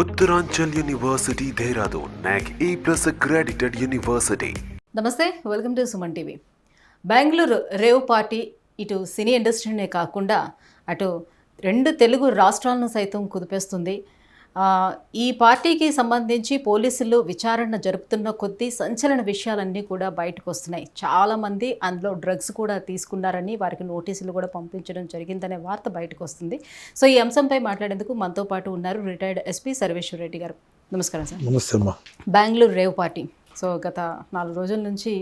Uttaranchal university Dehradun NAAC A plus accredited university namaste welcome to Suman TV. Bengaluru rave party ఇటు cine ఇండస్ట్రీనే కాకుండా అటు రెండు తెలుగు రాష్ట్రాలను సైతం కుదిపేస్తుంది. ఈ పార్టీకి సంబంధించి పోలీసులు విచారణ జరుపుతున్న కొద్దీ సంచలన విషయాలన్నీ కూడా బయటకు వస్తున్నాయి. చాలామంది అందులో డ్రగ్స్ కూడా తీసుకున్నారని వారికి నోటీసులు కూడా పంపించడం జరిగిందనే వార్త బయటకు వస్తుంది. సో ఈ అంశంపై మాట్లాడేందుకు మనతో పాటు ఉన్నారు రిటైర్డ్ ఎస్పీ సర్వేశ్వర రెడ్డి గారు. నమస్కారం సార్. నమస్తే బెంగళూరు రేవ్ పార్టీ. సో గత నాలుగు రోజుల నుంచి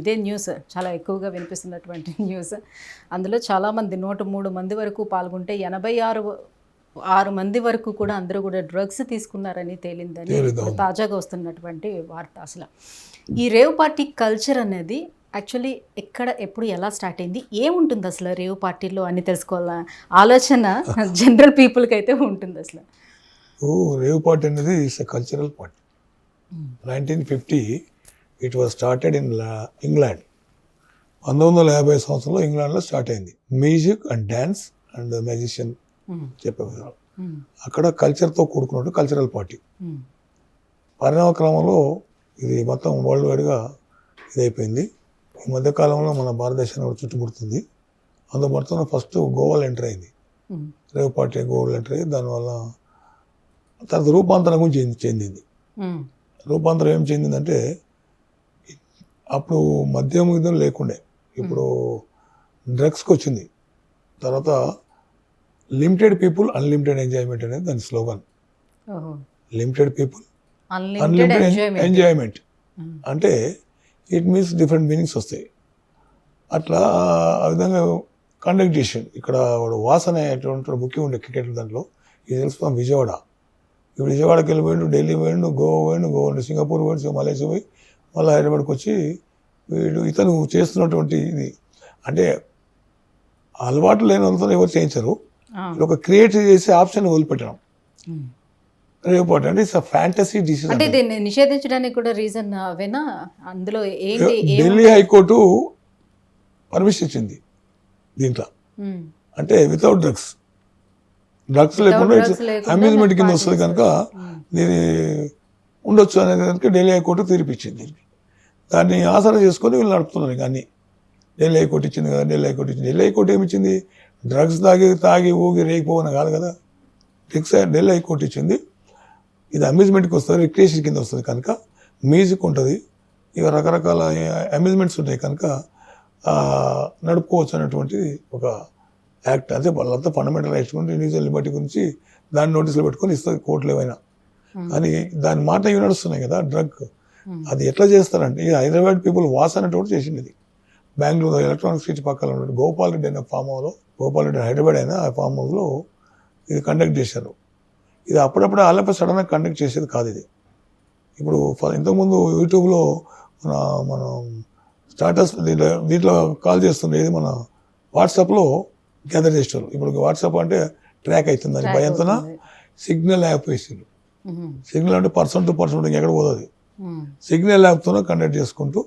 ఇదే న్యూస్ చాలా ఎక్కువగా వినిపిస్తున్నటువంటి న్యూస్. అందులో చాలామంది నూట మూడు మంది వరకు పాల్గొంటే ఎనభై ఆరు ఆరు మంది వరకు కూడా అందరూ కూడా డ్రగ్స్ తీసుకున్నారని తేలిందని తాజాగా వస్తున్నటువంటి వార్త అసలు. ఈ రేవ్ పార్టీ కల్చర్ అనేది యాక్చువల్లీ ఎక్కడ ఎప్పుడు ఎలా స్టార్ట్ అయింది? ఏముంటుంది అసలు రేవ్ పార్టీలో అని తెలుసుకోవాల? ఆలోచన జనరల్ పీపుల్కి అయితే ఉంటుంది అసలు. ఓ రేవ్ పార్టీ అనేది it's cultural party nineteen fifty it was started in England పంతొమ్మిది వందల యాభై సంవత్సరంలో ఇంగ్లాండ్లో స్టార్ట్ అయింది. Music and dance and musician. చెప్పేవారు. అక్కడ కల్చర్తో కూడుకున్నట్టు కల్చరల్ పార్టీ. పరిణామ క్రమంలో ఇది మొత్తం వరల్డ్ వైడ్గా ఇదైపోయింది. ఈ మధ్యకాలంలో మన భారతదేశాన్ని కూడా చుట్టుముడుతుంది. మొత్తం ఫస్ట్ గోవాలో ఎంటర్ అయింది. రేవ్ పార్టీ గోవాలో ఎంటర్ అయ్యి దానివల్ల తర్వాత రూపాంతరం గురించి చెంది- చెందింది. రూపాంతరం ఏం చెందిందంటే అప్పుడు మద్యం గిద్దం లేకుండే. ఇప్పుడు డ్రగ్స్కి వచ్చింది. తర్వాత లిమిటెడ్ పీపుల్ అన్లిమిటెడ్ ఎంజాయ్మెంట్ అనేది దాని slogan limited people unlimited enjoyment. అంటే ఇట్ మీన్స్ డిఫరెంట్ మీనింగ్స్ వస్తాయి. అట్లా ఆ విధంగా కండక్ట్ చేసాడు ఇక్కడ వాడు వాసన అనేటువంటి ముఖ్యం ఉండే క్రికెట్ దాంట్లో. ఇది తెలుసు విజయవాడ. ఇప్పుడు విజయవాడకి వెళ్ళిపోయిండు ఢిల్లీ పోయిండు గోవా పోయిండు గోవా నుండి సింగపూర్ పోయిండు మలేషియా పోయి మళ్ళీ హైదరాబాద్కి వచ్చి వీడు ఇతను చేస్తున్నటువంటి ఇది. అంటే అలవాటు లేని వాళ్ళతో ఎవరు చేయించరు. ఒక క్రియేట్ చేసే ఆప్షన్ వదిలిపెట్టడం. రేపు అంటే ఇట్స్ ఫ్యాంటసీ డిసిజన్ అంటే దీన్ని నిషేధించడానికి కూడా రీజన్ అవేనా? అందులో ఏంటి ఢిల్లీ హైకోర్టు పర్మిషన్ ఇచ్చింది దీంట్లో. అంటే వితౌట్ డ్రగ్స్ డ్రగ్స్ లేకుండా అమ్యూజ్మెంట్ కింద వస్తుంది కనుక. దీని ఉండొచ్చు అనేది కనుక ఢిల్లీ హైకోర్టు తీర్పిచ్చింది దీనికి. దాన్ని ఆసరా చేసుకొని వీళ్ళు నడుపుతున్నారు అన్ని. ఢిల్లీ హైకోర్టు ఇచ్చింది కదా ఢిల్లీ హైకోర్టు ఇచ్చింది. ఢిల్లీ హైకోర్టు ఏమి ఇచ్చింది డ్రగ్స్ తాగి తాగి ఊగి రేగిపోవని కాదు కదా. డ్రగ్స్ ఢిల్లీ హైకోర్టు ఇచ్చింది. ఇది అమ్యూజ్మెంట్కి వస్తుంది రిక్రియేషన్ కింద వస్తుంది కనుక మ్యూజిక్ ఉంటుంది. ఇక రకరకాల అమ్యూజ్మెంట్స్ ఉంటాయి కనుక నడుపుకోవచ్చు అనేటువంటిది ఒక యాక్ట్. అదే వాళ్ళంతా ఫండమెంటల్ రైట్స్ గురించి ఇండివిజువల్ లిబర్టీ గురించి దాన్ని నోటీసులు పెట్టుకొని ఇస్తుంది కోర్టులు ఏమైనా. కానీ దాని మాట ఇవి నడుస్తున్నాయి కదా డ్రగ్. అది ఎట్లా చేస్తారంటే ఇది హైదరాబాద్ పీపుల్ వాస్ అనేటువంటి చేసింది ఇది. బెంగళూరు ఎలక్ట్రానిక్ సిటీ పక్కన ఉన్న గోపాల్ రెడ్డి అనే ఫామ్ హౌస్లో గోపాల్ రెడ్డి హైదరాబాద్ అయినా ఆ ఫామ్ హౌస్లో ఇది కండక్ట్ చేశారు. ఇది అప్పుడప్పుడు ఆలపై సడన్గా కండక్ట్ చేసేది కాదు ఇది. ఇప్పుడు ఇంతకుముందు యూట్యూబ్లో మన మనం స్టాటస్ దీంట్లో కాల్ చేస్తుండే ఇది మన వాట్సాప్లో గ్యాదర్ చేస్తారు ఇప్పుడు వాట్సాప్ అంటే ట్రాక్ అవుతుంది అని భయంతోన. సిగ్నల్ యాప్ వేసిండు మ్మ్. సిగ్నల్ అంటే పర్సన్ టు పర్సన్ ఎక్కడ పోతుంది. సిగ్నల్ యాప్తోనే కండక్ట్ చేసుకుంటూ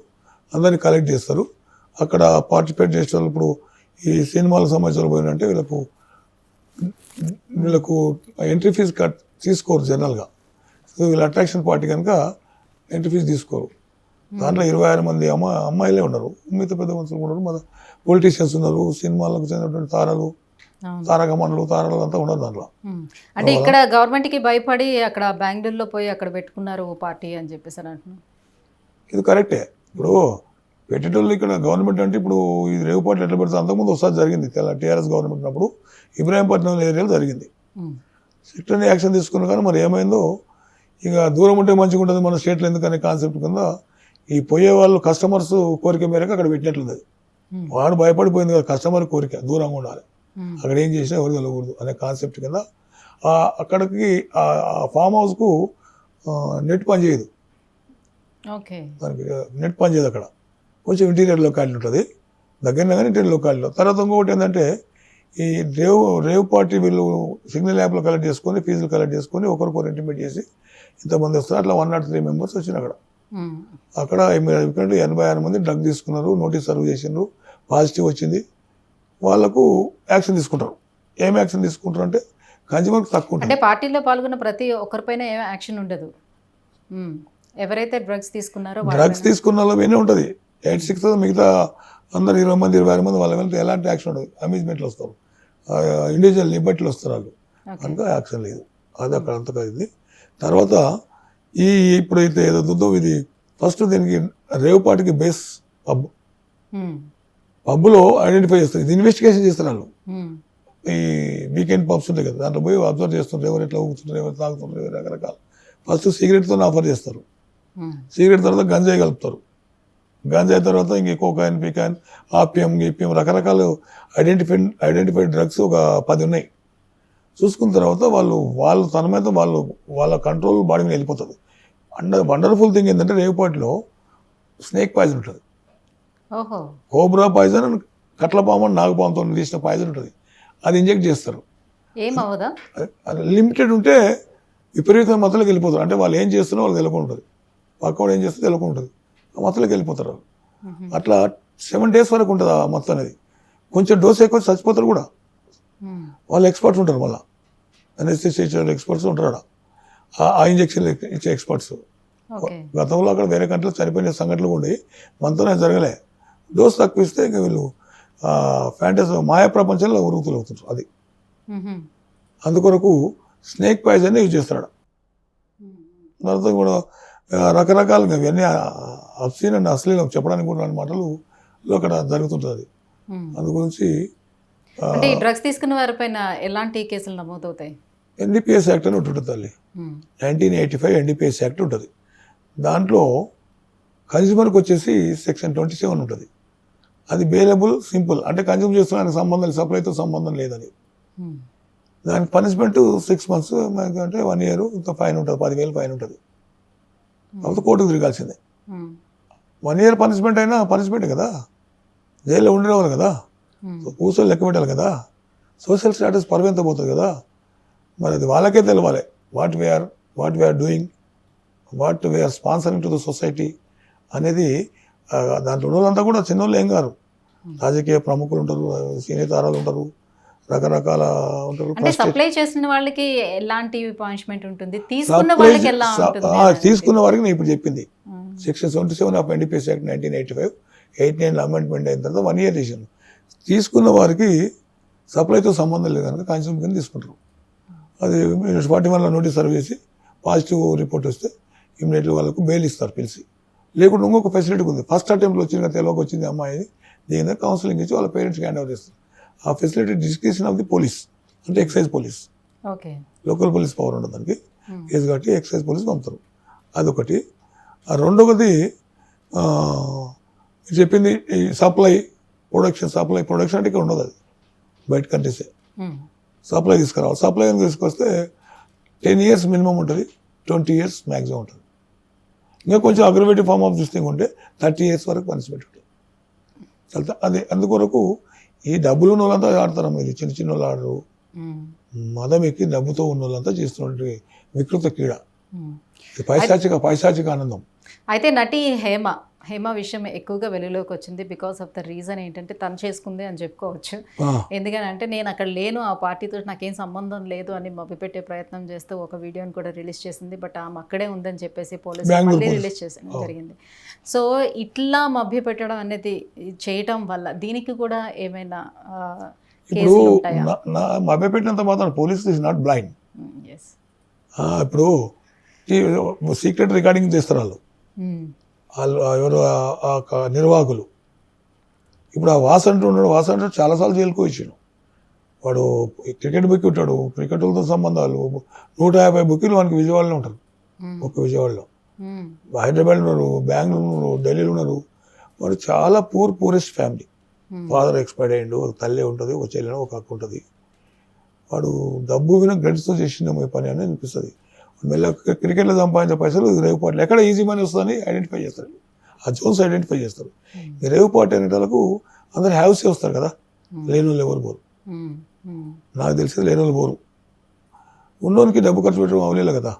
అందరిని కలెక్ట్ చేస్తారు. అక్కడ పార్టిసిపేట్ చేసే వాళ్ళు ఇప్పుడు ఈ సినిమాలకు సంబంధించిన పోయినంటే వీళ్ళకు వీళ్ళకు ఎంట్రీ ఫీజు కట్ తీసుకోరు జనరల్గా. సో వీళ్ళ అట్రాక్షన్ పార్టీ కనుక ఎంట్రీ ఫీజు తీసుకోరు. దాంట్లో ఇరవై ఆరు మంది అమ్మ అమ్మాయిలే ఉన్నారు. మిగతా పెద్ద మనుషులు ఉన్నారు. మన పొలిటీషియన్స్ ఉన్నారు సినిమాలకు చెందినటువంటి తారలు. తారకమణులు తారలు అంతా ఉన్నారు దాంట్లో. అంటే ఇక్కడ గవర్నమెంట్కి భయపడి అక్కడ బెంగళూరులో పోయి అక్కడ పెట్టుకున్నారు పార్టీ అని చెప్పేసి అని అంటున్నాను ఇది కరెక్టే. ఇప్పుడు పెట్టేటోళ్ళు ఇక్కడ గవర్నమెంట్ అంటే ఇప్పుడు ఇది రేవుపాట్లు ఎట్లా పెడితే అంతకుముందు ఒకసారి జరిగింది టీఆర్ఎస్ గవర్నమెంట్ ఉన్నప్పుడు ఇబ్రాహీంపట్నం ఏరియాలో జరిగింది. అని యాక్షన్ తీసుకున్నారు కానీ మరి ఏమైందో? ఇక దూరం ఉంటే మంచిగా ఉంటుంది మన స్టేట్లో ఎందుకనే కాన్సెప్ట్ కింద ఈ పోయే వాళ్ళు కస్టమర్స్ కోరిక మేరకు అక్కడ పెట్టినట్లుంది. వాడు భయపడిపోయింది కదా కస్టమర్ కోరిక దూరంగా ఉండాలి. అక్కడ ఏం చేసినా ఎవరు వెళ్ళకూడదు అనే కాన్సెప్ట్ కింద అక్కడికి ఆ ఫామ్ హౌస్కు నెట్ పని చేయదు. ఓకే. దానికి నెట్ పని చేయదు అక్కడ. కొంచెం ఇంటీరియర్ లొకాలిటీ ఉంటుంది. దగ్గరనే కానీ ఇంటీరియర్ లొకాలిటీలో తర్వాత ఇంకొకటి ఏంటంటే ఈ రేవ్ రేవ్ పార్టీ వీళ్ళు సిగ్నల్ యాప్లో కలెక్ట్ చేసుకొని ఫీజులు కలెక్ట్ చేసుకొని ఒకరికొకరు ఇంటిమేట్ చేసి ఇంతమంది వస్తారు. అట్లా వన్ నాట్ త్రీ మెంబర్స్ వచ్చిన అక్కడ. అక్కడ ఎనభై ఆరు మంది డ్రగ్ తీసుకున్నారు నోటీస్ సర్వ్ చేసిండ్రు పాజిటివ్ వచ్చింది. వాళ్ళకు యాక్షన్ తీసుకుంటారు. ఏం యాక్షన్ తీసుకుంటారు అంటే కన్జ్యూమర్కి తక్కువ అంటే పార్టీలో పాల్గొన్న ప్రతి ఒక్కరిపైన ఏం యాక్షన్ ఉండదు. ఎవరైతే డ్రగ్స్ తీసుకున్నారో డ్రగ్స్ తీసుకున్న వాళ్ళ ఉంటుంది. ఎయిట్ సిక్స్ మిగతా అందరు ఇరవై మంది ఇరవై ఆరు మంది వాళ్ళ మీద ఎలాంటి యాక్షన్ ఉండదు. అమ్యూజ్మెంట్లు వస్తారు ఇండివిజువల్ లిబర్టీలు వస్తారు వాళ్ళు. కనుక యాక్షన్ లేదు. అది అక్కడ అంతగా ఇది తర్వాత ఈ ఇప్పుడైతే ఏదో ఉందో ఇది ఫస్ట్ దీనికి రేవ్ పార్టీకి బేస్ పబ్. పబ్లో ఐడెంటిఫై చేస్తారు. ఇది ఇన్వెస్టిగేషన్ మ్మ్. ఈ వీకెండ్ పబ్స్ ఉంటాయి కదా దాంట్లో పోయి అబ్జర్వ్ చేస్తుంటారు ఎవరు ఎట్లా ఊగుతుంటారు ఎవరు తాగుతుంటారు ఎవరు రకరకాల. ఫస్ట్ సిగరెట్తో ఆఫర్ చేస్తారు. సిగరెట్ తర్వాత గంజాయి కలుపుతారు. గంజాయి తర్వాత ఇంక కోకాయిన్ పికాయిన్ ఆపియం గీపియం రకరకాల ఐడెంటిఫైడ్ ఐడెంటిఫైడ్ డ్రగ్స్ ఒక పది ఉన్నాయి. చూసుకున్న తర్వాత వాళ్ళు వాళ్ళు తన మీద వాళ్ళు వాళ్ళ కంట్రోల్ బాడీ మీద వెళ్ళిపోతుంది. అండ్ వండర్ఫుల్ థింగ్ ఏంటంటే రేవుపాటిలో స్నేక్ పాయిజన్ ఉంటుంది. కోబ్రా పాయిజన్ అండ్ కట్లపాము అండ్ నాగపాముతో తీసిన పాయిజన్ ఉంటుంది. అది ఇంజెక్ట్ చేస్తారు. లిమిటెడ్ ఉంటే విపరీతమైన మతలకు వెళ్ళిపోతారు. అంటే వాళ్ళు ఏం చేస్తున్నా వాళ్ళు తెలియకుండా ఉంటుంది పక్కవాడు ఏం చేస్తే తెలియకుండా ఉంటుంది ఆ మతలకు వెళ్ళిపోతారు. అట్లా సెవెన్ డేస్ వరకు ఉంటుంది ఆ మొత్తం అనేది. కొంచెం డోస్ ఎక్కువ చచ్చిపోతారు కూడా. వాళ్ళు ఎక్స్పర్ట్స్ ఉంటారు మళ్ళీ. ఎన్ఎస్సీ ఎక్స్పర్ట్స్ ఉంటారు ఆ- ఆ ఇంజక్షన్ ఇచ్చే ఎక్స్పర్ట్స్ గతంలో అక్కడ వేరే కంట్రీలో చనిపోయిన సంఘటనలు ఉన్నాయి. మనతోనే జరగలే. డోస్ తక్కువ ఇస్తే ఇంకా వీళ్ళు ఫ్యాంటసీ మాయా ప్రపంచంలో ఉరుగుతులు అవుతుంటారు అది. అందుకొరకు స్నేక్ పాయిజన్ యూజ్ చేస్తాడు మ్మ్. తర్వాత కూడా రకరకాలుగా ఇవన్నీ అప్సీన్ అండ్ అశ్లీలం చెప్పడానికి కూడా మాటలు అక్కడ జరుగుతుంటుంది. మ్మ్. అందు గురించి అంటే ఈ డ్రగ్స్ తీసుకున్న వారిపైన ఎలాంటి కేసులు నమోదవుతాయి? ఎన్డీపీఎస్ యాక్ట్ అని ఉంటుంది తల్లి. Nineteen eighty five NDPS act ఉంటుంది. దాంట్లో కన్జ్యూమర్కి వచ్చేసి సెక్షన్ ట్వంటీ సెవెన్ ఉంటుంది. అది బేలబుల్ సింపుల్. అంటే కన్జ్యూమ్ చేస్తున్నానికి సంబంధం లేదు సప్లైతో సంబంధం లేదని. దానికి పనిష్మెంట్ సిక్స్ మంత్స్ అంటే వన్ ఇయర్ ఇంకా ఫైన్ ఉంటుంది పదివేలు ఫైన్ ఉంటుంది. కాకపోతే కోర్టుకు తిరగాల్సిందే. వన్ ఇయర్ పనిష్మెంట్ అయినా పనిష్మెంట్ కదా? జైల్లో ఉండేవాళ్ళు కదా? కూర్చొని లెక్క పెట్టాలి కదా? సోషల్ స్టేటస్ పర్వంతపోతుంది కదా? మరి అది వాళ్ళకే తెలవాలి. What we are what we are doing what we are sponsoring to the society అనేది దాంట్లో ఉన్న వాళ్ళంతా కూడా చిన్నోళ్ళు ఏం కాదు రాజకీయ ప్రముఖులు ఉంటారు సీనియర్ తారాలు ఉంటారు. రకరకాల ఉంటారు సప్లై చేసిన వాళ్ళకి ఎలాంటి పానిష్మెంట్ ఉంటుంది? తీసుకున్న వాళ్ళకి ఎలా ఉంటుంది? తీసుకున్న వారికి నేను ఇప్పుడు చెప్పింది. Section seventy seven of NDPS act nineteen eighty five eight nine amendment అయిన తర్వాత వన్ ఇయర్ చేశాను తీసుకున్న వారికి సప్లైతో సంబంధం లేదు కనుక కన్స్యూమ్ కింద తీసుకుంటారు. అది ఫార్టీ వన్లో నోటీస్ సర్వ్ చేసి పాజిటివ్ రిపోర్ట్ వస్తే ఇమీడియట్లీ వాళ్ళకు బెయిల్ ఇస్తారు పిలిచి. లేకుంటే ఇంకొక ఫెసిలిటీ ఉంది. ఫస్ట్ అటెంప్ట్లో వచ్చిన తెలియక వచ్చింది అమ్మాయి. దీని కౌన్సిలింగ్ ఇచ్చి వాళ్ళ పేరెంట్స్కి హ్యాండ్ ఓవర్ చేస్తారు. ఆ facility description of the police అంటే excise police. Okay. Local police power ఉండదు దానికి. మ్మ్. కేసు కట్టి ఎక్సైజ్ పోలీస్ పంపుతారు. అదొకటి. రెండవది చెప్పింది ఈ సప్లై ప్రొడక్షన్ సప్లై ప్రొడక్షన్ అంటే ఇక్కడ ఉండదు అది. బయట కంట్రీసే. మ్మ్. సప్లై తీసుకురావాలి. సప్లై అని తీసుకొస్తే టెన్ ఇయర్స్ మినిమం ఉంటుంది ట్వంటీ ఇయర్స్ మ్యాక్సిమం ఉంటుంది. ఇంకా కొంచెం aggravative form of this thing ఉంటే థర్టీ ఇయర్స్ వరకు పనిష్మెంట్ ఉంటుంది. అది అందుకొరకు ఈ డబ్బులు ఉన్న వాళ్ళంతా ఆడతారు ఇది. చిన్న చిన్న వాళ్ళు ఆడరు. మదం ఎక్కి డబ్బుతో ఉన్న వాళ్ళంతా చేస్తున్నటువంటి వికృత క్రీడ. పైశాచిక పైశాచిక ఆనందం. అయితే నటి హేమ హేమ విషయం ఎక్కువగా వెలుగులోకి వచ్చింది బికాస్ ఆఫ్ ద రీజన్ ఏంటంటే తను చేసుకుంది అని చెప్పుకోవచ్చు. ఆ, ఎందుకని అంటే నేను అక్కడ లేను ఆ పార్టీతో నాకేం సంబంధం లేదు అని మభ్యపెట్టే ప్రయత్నం చేస్తూ ఒక వీడియోని కూడా రిలీజ్ చేసింది. బట్ ఆమె అక్కడే ఉందని చెప్పేసి పోలీసులు మళ్ళీ. రిలీజ్ చేసిన జరిగింది. సో ఇట్లా మభ్యపెట్టడం అనేది చేయటం వల్ల దీనికి కూడా ఏమైనా ఇప్పుడు మభ్యపెట్టినంత మాత్రం పోలీస్ ఇస్ నాట్ బ్లైండ్ ఇప్పుడు సీక్రెట్ రికార్డింగ్ చేస్తారు వాళ్ళు ఎవరు నిర్వాహకులు. ఇప్పుడు ఆ వాసంటు ఉన్నాడు వాసంటు చాలాసార్లు జైలుకు వచ్చాడు వాడు క్రికెట్ బుక్ ఉంటాడు క్రికెట్లతో సంబంధాలు నూట యాభై బుక్లు మనకి విజయవాడలో ఉంటారు. ఒక విజయవాడలో. హైదరాబాద్ ఉన్నారు బెంగళూరు ఉన్నారు ఢిల్లీలో ఉన్నారు. వాడు చాలా poor poorest family father expired అయ్యిండు ఒక తల్లి ఉంటుంది ఒక చెల్లెన ఒక అక్క ఉంటుంది. వాడు డబ్బు విన గ్రెడ్స్తో చేసిందేమో పని అని అనిపిస్తుంది. మెల్ల క్రికెట్లో సంపాదించే పైసలు రేవుపాట్లు ఎక్కడ ఈజీ మనీ వస్తుందని ఐడెంటిఫై చేస్తారు. ఆ జోన్స్ ఐడెంటిఫై చేస్తారు. ఈ రేవుపాటు అనే వాళ్ళకు అందరు హ్యావ్సే వస్తారు కదా? లేని వాళ్ళు ఎవరు పోరు. నాకు తెలిసి లేని వాళ్ళు పోరు. ఉన్నోనికి డబ్బు ఖర్చు పెట్టడం అవలేదు కదా?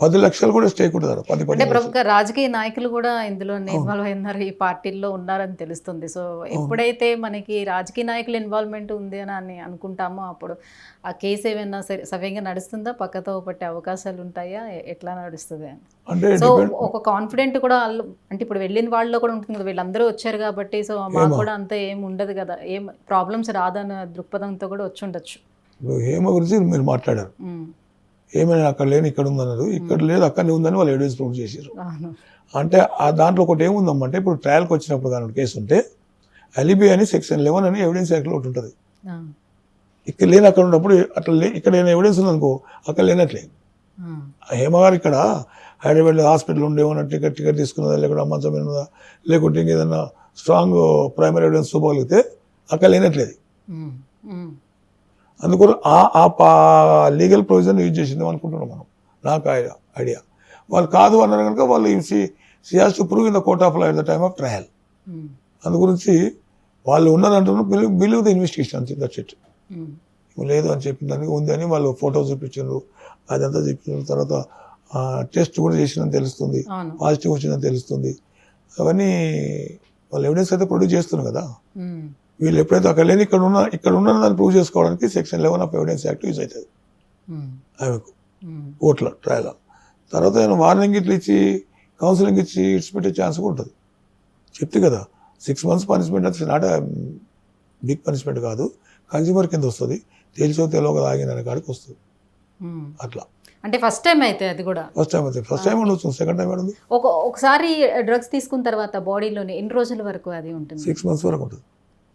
పది లక్షలు కూడా స్టేక్ ఆడ, పది ప్రముఖ రాజకీయ నాయకులు కూడా ఇందులో ఇన్వాల్వ్ అయినారు ఈ పార్టీల్లో ఉన్నారని తెలుస్తుంది. సో ఎప్పుడైతే మనకి రాజకీయ నాయకుల ఇన్వాల్వ్మెంట్ ఉంది అని అని అనుకుంటామో అప్పుడు ఆ కేసు ఏమైనా సరి- సవ్యంగా నడుస్తుందా? పక్కతో పట్టే అవకాశాలు ఉంటాయా? ఎట్లా నడుస్తుంది అని? అంటే సో ఒక కాన్ఫిడెంట్ కూడా వాళ్ళు అంటే ఇప్పుడు వెళ్ళిన వాళ్ళలో కూడా ఉంటుంది కదా వీళ్ళందరూ వచ్చారు కాబట్టి సో మాకు కూడా అంత ఏం ఉండదు కదా. ఏం ప్రాబ్లమ్స్ రాదన్న దృక్పథంతో కూడా వచ్చి ఉండొచ్చు. హేమ గురించి మీరు మాట్లాడారు. ఏమైనా అక్కడ లేని ఇక్కడ ఉందన్నారు ఇక్కడ లేదు అక్కడనే ఉందని వాళ్ళు ఎవిడెన్స్ ప్రూవ్ చేశారు అంటే ఆ దాంట్లో ఒకటి ఏముందమ్మంటే ఇప్పుడు ట్రయల్కి వచ్చినప్పుడు కానీ కేసు ఉంటే అలిబి అని సెక్షన్ లెవెన్ అని ఎవిడెన్స్ యాక్ట్లో ఒకటి ఉంటుంది. ఇక్కడ లేని అక్కడ ఉన్నప్పుడు అట్లా లే ఇక్కడ లేని ఎవిడెన్స్ ఉందనుకో అక్కడ లేనట్లే. హేమగారు ఇక్కడ హైదరాబాద్ హాస్పిటల్ ఉండే ఏమన్నా టికెట్ టికెట్ తీసుకున్నదా లేకుంటే మంచం ఉన్నదా లేకుంటే ఇంకేదన్నా స్ట్రాంగ్ ప్రైమరీ ఎవిడెన్స్ చూపగలిగితే అక్కడ లేనట్లేదు. అందుకని ఆ లీగల్ ప్రొవిజన్ యూజ్ చేసింది అనుకుంటున్నాం మనం. నాకు ఐడియా ఐడియా. వాళ్ళు కాదు అన్నారు కనుక వాళ్ళు she she has to prove in the court of law at the time of trial. Um, అందు గురించి వాళ్ళు ఉన్నారంటున్నారు believe believe the investigation that's it um, లేదు అని చెప్పిన దానికి ఉంది అని వాళ్ళు ఫోటో చూపించారు అదంతా చూపించిన తర్వాత టెస్ట్ కూడా చేసిందని తెలుస్తుంది పాజిటివ్ వచ్చిందని తెలుస్తుంది. అవన్నీ వాళ్ళు ఎవిడెన్స్ అయితే ప్రొడ్యూస్ చేస్తున్నారు కదా. ఉమ్, వీళ్ళు ఎప్పుడైతే అక్కడ లేని ఇక్కడ ఉన్న ఇక్కడ ఉన్న దాన్ని ప్రూవ్ చేసుకోవడానికి section eleven of evidence act use అవుతుంది. ఆమెకు. కోర్టులో ట్రయల్ తర్వాత నేను వార్నింగ్ ఇట్లా ఇచ్చి కౌన్సిలింగ్ ఇచ్చి ఇట్స్ పెట్టే ఛాన్స్ కూడా ఉంటుంది. చెప్తే కదా సిక్స్ మంత్స్ పనిష్మెంట్ అది నాట్ బిగ్ పనిష్మెంట్ కాదు. కన్జ్యూమర్ కింద వస్తుంది. తెలిసో తెలియక తాగిన కాడికి వస్తుంది. అట్లా. అంటే ఫస్ట్ టైం అయితే అది కూడా. ఫస్ట్ టైం అయితే ఫస్ట్ టైం ఉండొచ్చు. సెకండ్ టైం ఉంది ఒక ఒకసారి డ్రగ్స్ తీసుకున్న తర్వాత బాడీలోని ఎన్ని రోజుల వరకు అది ఉంటుంది? సిక్స్ మంత్స్ వరకు ఉంటుంది.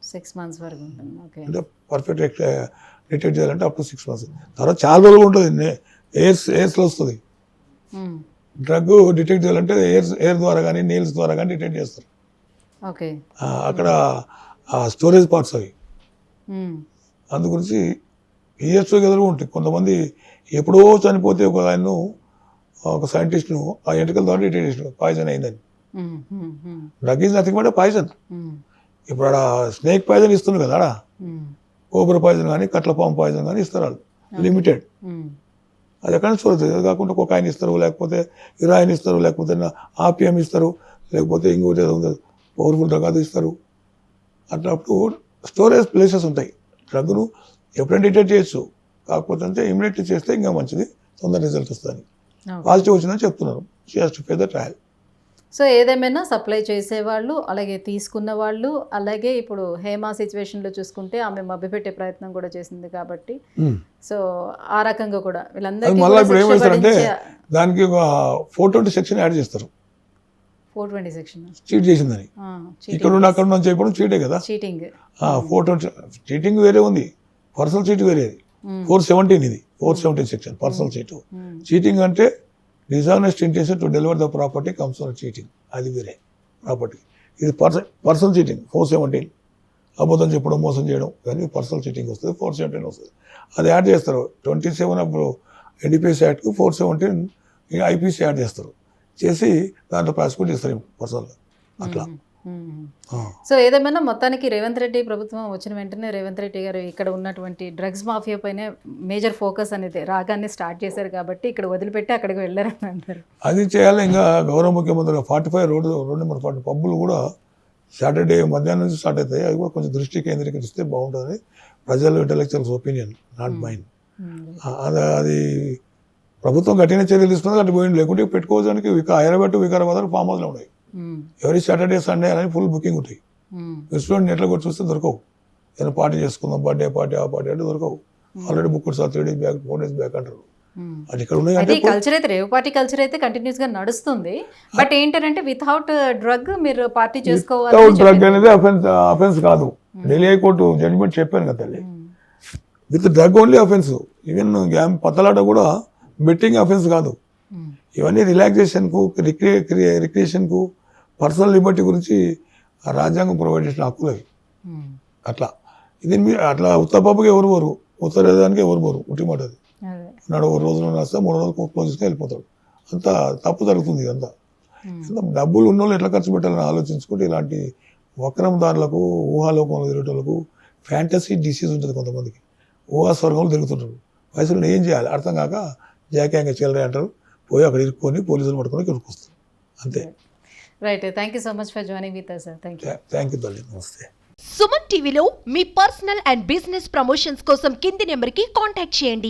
సిక్స్ మంత్స్ వరకు ఉంటుంది. ఓకే. అంటే పర్ఫెక్ట్ డిటెక్ట్ చేయాలంటే అప్ టు సిక్స్ మంత్స్ తర్వాత చాలా రోజులు ఉంటుంది. ఎయిర్స్ ఎయిర్స్లో వస్తుంది. డ్రగ్ డిటెక్ట్ చేయాలంటే ఎయిర్స్ ఎయిర్ ద్వారా కానీ నీల్స్ ద్వారా కానీ డిటెక్ట్ చేస్తారు. ఓకే. అక్కడ స్టోరేజ్ పార్ట్స్ అవి. ఉమ్, అందు గురించి ఇయర్స్ ఎదురు ఉంటాయి. కొంతమంది ఎప్పుడో చనిపోతే ఒక ఆయన్ను ఒక సైంటిస్ట్ను ఆ ఎంటకల ద్వారా డిటెక్ట్ చేసిన పాయిజన్ అయిందని. Drug is nothing but poison ఇప్పుడు ఆడ స్నేక్ పాయిజన్ ఇస్తున్నారు కదా ఆడ కోబ్ర పాయిజన్ కానీ కట్లపాము పాయిజన్ కానీ ఇస్తారు వాళ్ళు. లిమిటెడ్ అది ఎక్కడ చూడదు అది కాకుండా కొకాయిన్ ఇస్తారు లేకపోతే ఇరాయిన్ ఇస్తారు లేకపోతే ఆపిఎం ఇస్తారు లేకపోతే ఇంకోటి ఏదో పవర్ఫుల్ డ్రగ్ అది ఇస్తారు. అట్లప్పుడు స్టోరేజ్ ప్లేసెస్ ఉంటాయి. డ్రగ్ను ఎప్పుడైనా డిటెక్ట్ చేయొచ్చు. కాకపోతే అంటే ఇమీడియట్లీ చేస్తే ఇంకా మంచిది. తొందర రిజల్ట్ వస్తుంది. పాజిటివ్ వచ్చిందని చెప్తున్నారు. She has to pay the trial so ఏదేమైనా సప్లై చేసేవాళ్ళు అలాగే తీసుకున్న వాళ్ళు అలాగే ఇప్పుడు హేమా సిచ్యువేషన్లో చూసుకుంటే ఆమె మభ్యపెట్టే ప్రయత్నం కూడా చేసింది కాబట్టి. సో ఆ రకంగా కూడా ఏమవుతారంటే దానికి ఒక ఫోర్ ట్వంటీ సెక్షన్ యాడ్ చేస్తారు. Four twenty section. చీట్ చేసిందని. ఇక్కడ ఉండి అక్కడ ఉండి చెప్పడం చీటే కదా? చీటింగ్ ఫోర్ ట్వంటీ చీటింగ్ వేరే ఉంది. పర్సనల్ చీట్ వేరే ఫోర్ సెవెంటీన్ ఇది. Four seventeen section personal cheat. Cheating అంటే dishonest intention to deliver the property comes on cheating అది వేరే. ప్రాపర్టీ ఇది person personal cheating four seventeen అబద్ధం చెప్పడం మోసం చేయడం. కానీ పర్సనల్ చీటింగ్ వస్తుంది ఫోర్ సెవెంటీన్ వస్తుంది. అది యాడ్ చేస్తారు. ట్వంటీ సెవెన్ అప్పుడు ఎన్డీపీఎస్ యాక్ట్కు ఫోర్ సెవెంటీన్ ఐపీసీ యాడ్ చేస్తారు. చేసి దాంట్లో ప్రాసిక్యూట్ చేస్తారు పర్సనల్గా అట్లా. సో ఏదేమైనా మొత్తానికి రేవంత్ రెడ్డి ప్రభుత్వం వచ్చిన వెంటనే రేవంత్ రెడ్డి గారు ఇక్కడ ఉన్నటువంటి డ్రగ్స్ మాఫియా పైనే మేజర్ ఫోకస్ అనేది రాగానే స్టార్ట్ చేశారు కాబట్టి ఇక్కడ వదిలిపెట్టి అక్కడికి వెళ్ళారని అంటారు అది చేయాలి. ఇంకా గౌరవ ముఖ్యమంత్రి forty five road road number forty పబ్బులు కూడా సాటర్డే మధ్యాహ్నం నుంచి స్టార్ట్ అవుతాయి. అది కూడా కొంచెం దృష్టి కేంద్రీకరిస్తే బాగుంటుంది ప్రజలు ఇంటలెక్చువల్స్ ఒపీనియన్ నాట్ మైండ్ అది అది ప్రభుత్వం కఠిన చర్యలు తీసుకున్నది అటు పోయింది. లేకుంటే పెట్టుకోవడానికి విక హైదరాబాద్ వికారాబాద్ ఫామ్ హౌస్లో ఉన్నాయి. ఎవరి సాటర్డే సండే అని ఫుల్ బుకింగ్ ఉంటాయి. రెస్టారెంట్ నెట్లో కూడా చూస్తే దొరకవు. ఏదైనా పార్టీ చేసుకుందాం బర్త్డే పార్టీ ఆ పార్టీ అంటే దొరకవు. Already book sir three days back four days back అంటారు. అది ఇక్కడ ఉన్నాయి కల్చర్ అయితే రేవ్ పార్టీ కల్చర్ అయితే కంటిన్యూస్గా నడుస్తుంది. బట్ ఏంటంటే వితౌట్ డ్రగ్ మీరు పార్టీ చేసుకోవాలి వితౌట్ డ్రగ్ అనేది అఫెన్స్ అఫెన్స్ కాదు. ఢిల్లీ హైకోర్టు జడ్జిమెంట్ చెప్పాను కదా తల్లి. With drug only offence even game పత్తలాట కూడా బెట్టింగ్ అఫెన్స్ కాదు. ఇవన్నీ రిలాక్సేషన్కు రిక్రియ రిక్రియేషన్కు పర్సనల్ లిబర్టీ గురించి రాజ్యాంగం ప్రొవైడ్ చేసిన హక్కులు అట్లా. ఇది అట్లా ఉత్తపప్పుకి ఎవరు పోరు? ఉత్తరేదానికి ఎవరు పోరు? ఉట్టి మాట అది. నాడు ఒక రోజున రాస్తే మూడు రోజులు క్లోజ్ చేసుకుని వెళ్ళిపోతాడు. అంత తప్పు జరుగుతుంది ఇదంతా. ఇంత డబ్బులు ఉన్నోళ్ళు ఎట్లా ఖర్చు పెట్టాలని ఆలోచించుకుంటే ఇలాంటి వక్రందారులకు ఊహాలోకంలో తిరిగేటోళ్ళకు ఫ్యాంటసీ డిసీజ్ ఉంటుంది కొంతమందికి. ఊహా స్వర్గంలో తిరుగుతుంటారు. వయసులో ఏం చేయాలి? అర్థం కాక జాక్యాంగ చిల్లరే అంటారు. పోయి అక్కడ ఇరుక్కొని పోలీసులు పట్టుకొని ఇక్కడికి వస్తాం అంతే. Right thank you so much for joining with sir thank you thank you తల్లి నమస్తే సుమన్ టీవీలో మీ పర్సనల్ అండ్ బిజినెస్ ప్రమోషన్స్ కోసం కింది నెంబర్కి కాంటాక్ట్ చేయండి.